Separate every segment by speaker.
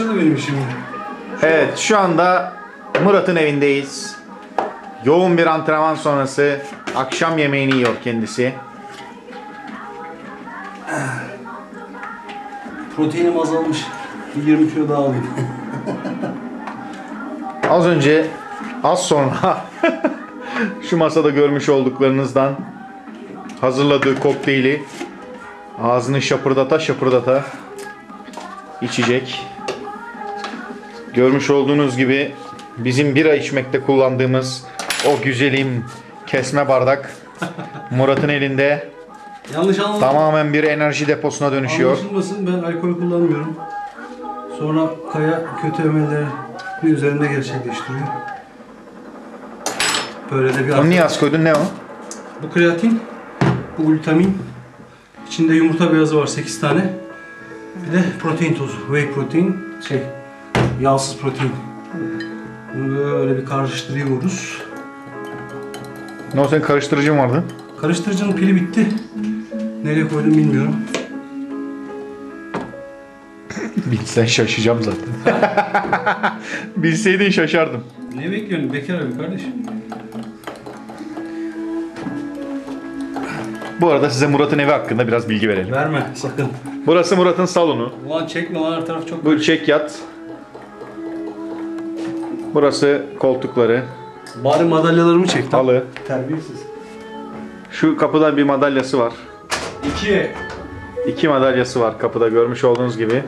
Speaker 1: zorlaştırdı benim işimi.
Speaker 2: Evet şu anda Murat'ın evindeyiz. Yoğun bir antrenman sonrası akşam yemeğini yiyor kendisi.
Speaker 1: Proteinim azalmış. Bir 20 kilo daha alayım.
Speaker 2: Az önce az sonra şu masada görmüş olduklarınızdan hazırladığı kokteyli ağzını şapırdata şapırdata içecek. Görmüş olduğunuz gibi bizim bira içmekte kullandığımız o güzelim kesme bardak Murat'ın elinde
Speaker 1: Yanlış anlamayın.
Speaker 2: tamamen bir enerji deposuna dönüşüyor.
Speaker 1: Anlaşılmasın ben alkol kullanmıyorum. Sonra kaya kötü emelleri üzerinde gerçekleştiriyor. Böyle de bir
Speaker 2: Onu niye az koydun ne o?
Speaker 1: Bu kreatin, bu glutamin. İçinde yumurta beyazı var 8 tane. Bir de protein tozu, whey protein, şey, yağsız protein. Bunu böyle bir karıştırıyoruz.
Speaker 2: Ne o senin karıştırıcın vardı?
Speaker 1: Karıştırıcının pili bitti. Nereye koydum bilmiyorum.
Speaker 2: Bilsen şaşacağım zaten. Bilseydin şaşardım.
Speaker 1: Ne bekliyorsun Bekar abi kardeş?
Speaker 2: Bu arada size Murat'ın evi hakkında biraz bilgi verelim.
Speaker 1: Verme sakın.
Speaker 2: Burası Murat'ın salonu.
Speaker 1: Ulan çekme lan her taraf çok...
Speaker 2: Bu çek yat. Burası koltukları,
Speaker 1: Bari madalyalarımı çek. tamam.
Speaker 2: halı.
Speaker 1: Terbiyesiz.
Speaker 2: Şu kapıda bir madalyası var.
Speaker 1: İki.
Speaker 2: İki madalyası var kapıda görmüş olduğunuz gibi.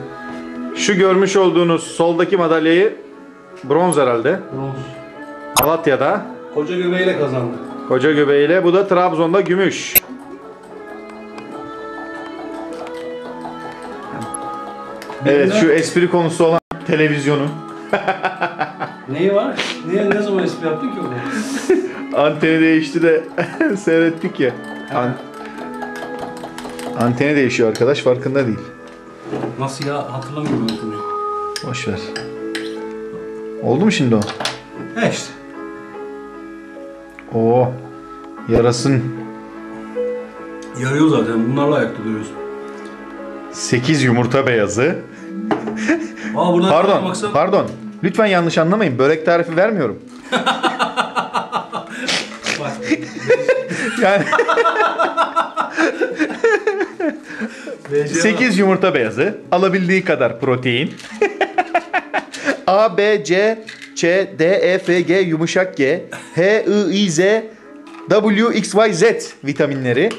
Speaker 2: Şu görmüş olduğunuz soldaki madalyayı bronz herhalde.
Speaker 1: Bronz.
Speaker 2: Malatya'da
Speaker 1: Koca göbeğiyle kazandı.
Speaker 2: koca göbeğiyle. Bu da Trabzon'da gümüş. Evet şu espri konusu olan televizyonu.
Speaker 1: Neyi var? Niye ne zaman espri yaptın ki onu?
Speaker 2: Anteni değişti de seyrettik ya. An- Anteni değişiyor arkadaş farkında değil.
Speaker 1: Nasıl ya? Hatırlamıyorum ben konuyu.
Speaker 2: Boş ver. Oldu mu şimdi o?
Speaker 1: He işte.
Speaker 2: Oo. Yarasın
Speaker 1: Yarıyor zaten. Bunlarla ayakta duruyoruz.
Speaker 2: 8 yumurta beyazı.
Speaker 1: Aa
Speaker 2: Pardon,
Speaker 1: baksana.
Speaker 2: pardon. Lütfen yanlış anlamayın. Börek tarifi vermiyorum. Yani
Speaker 1: BC
Speaker 2: 8 yumurta beyazı, alabildiği kadar protein. A, B, C, Ç, D, E, F, G, yumuşak G, H, I, I, Z, W, X, Y, Z vitaminleri